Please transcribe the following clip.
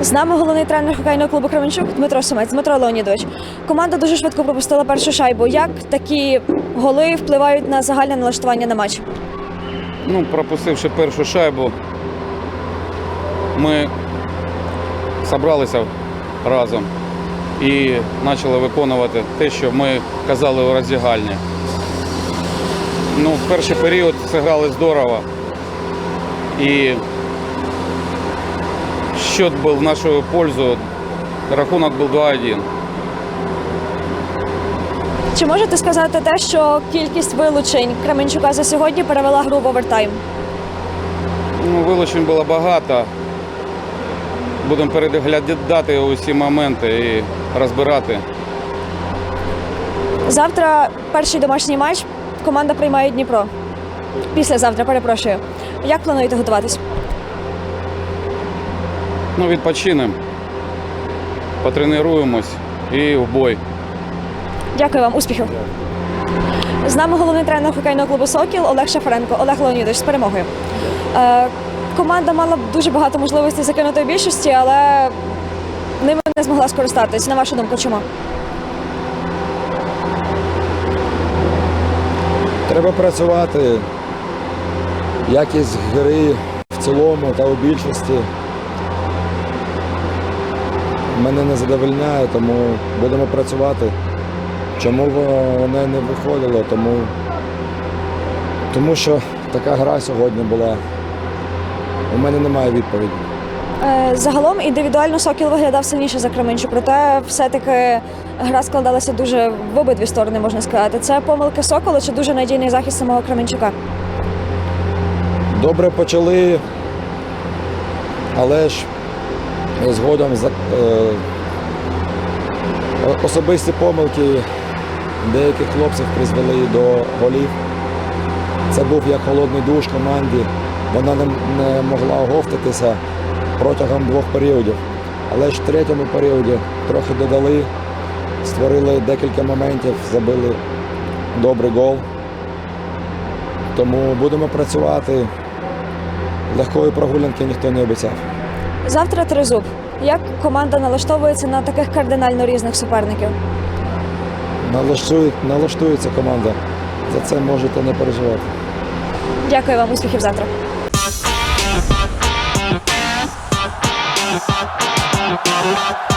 З нами головний тренер хокейного клубу Кременчук Дмитро Сумець. Дмитро Леонідович. Команда дуже швидко пропустила першу шайбу. Як такі голи впливають на загальне налаштування на матч? Ну, пропустивши першу шайбу, ми зібралися разом і почали виконувати те, що ми казали у роздягальні. Ну, в перший період зіграли здорово. І счет був в нашу пользу, рахунок був 2-1. Чи можете сказати те, що кількість вилучень Кременчука за сьогодні перевела гру в овертайм? Ну, вилучень було багато. Будемо переглядати усі моменти і розбирати. Завтра перший домашній матч. Команда приймає Дніпро. Післязавтра, перепрошую. Як плануєте готуватись? Ну, відпочинемо, потренуємось і в бой. Дякую вам, успіхів. З нами головний тренер хокейного клубу Сокіл Олег Шафаренко. Олег Леонідович з перемогою. Команда мала дуже багато можливостей закинути у більшості, але ними не змогла скористатись. На вашу думку, чому? Треба працювати. Якість гри в цілому та у більшості мене не задовольняє, тому будемо працювати. Чому вони не виходило? Тому, тому що така гра сьогодні була. У мене немає відповіді. Е, загалом індивідуально Сокіл виглядав сильніше за Кременчук, проте все-таки гра складалася дуже в обидві сторони, можна сказати. Це помилки Сокола чи дуже надійний захист самого Кременчука? Добре почали, але ж згодом за- е, особисті помилки деяких хлопців призвели до голів. Це був як холодний душ команді. Вона не, не могла оговтатися протягом двох періодів. Але ж в третьому періоді трохи додали, створили декілька моментів, забили добрий гол. Тому будемо працювати. Легкої прогулянки ніхто не обіцяв. Завтра тризуб. Як команда налаштовується на таких кардинально різних суперників? Налаштує, налаштується команда. За це можете не переживати. Дякую вам, успіхів завтра. Thank you.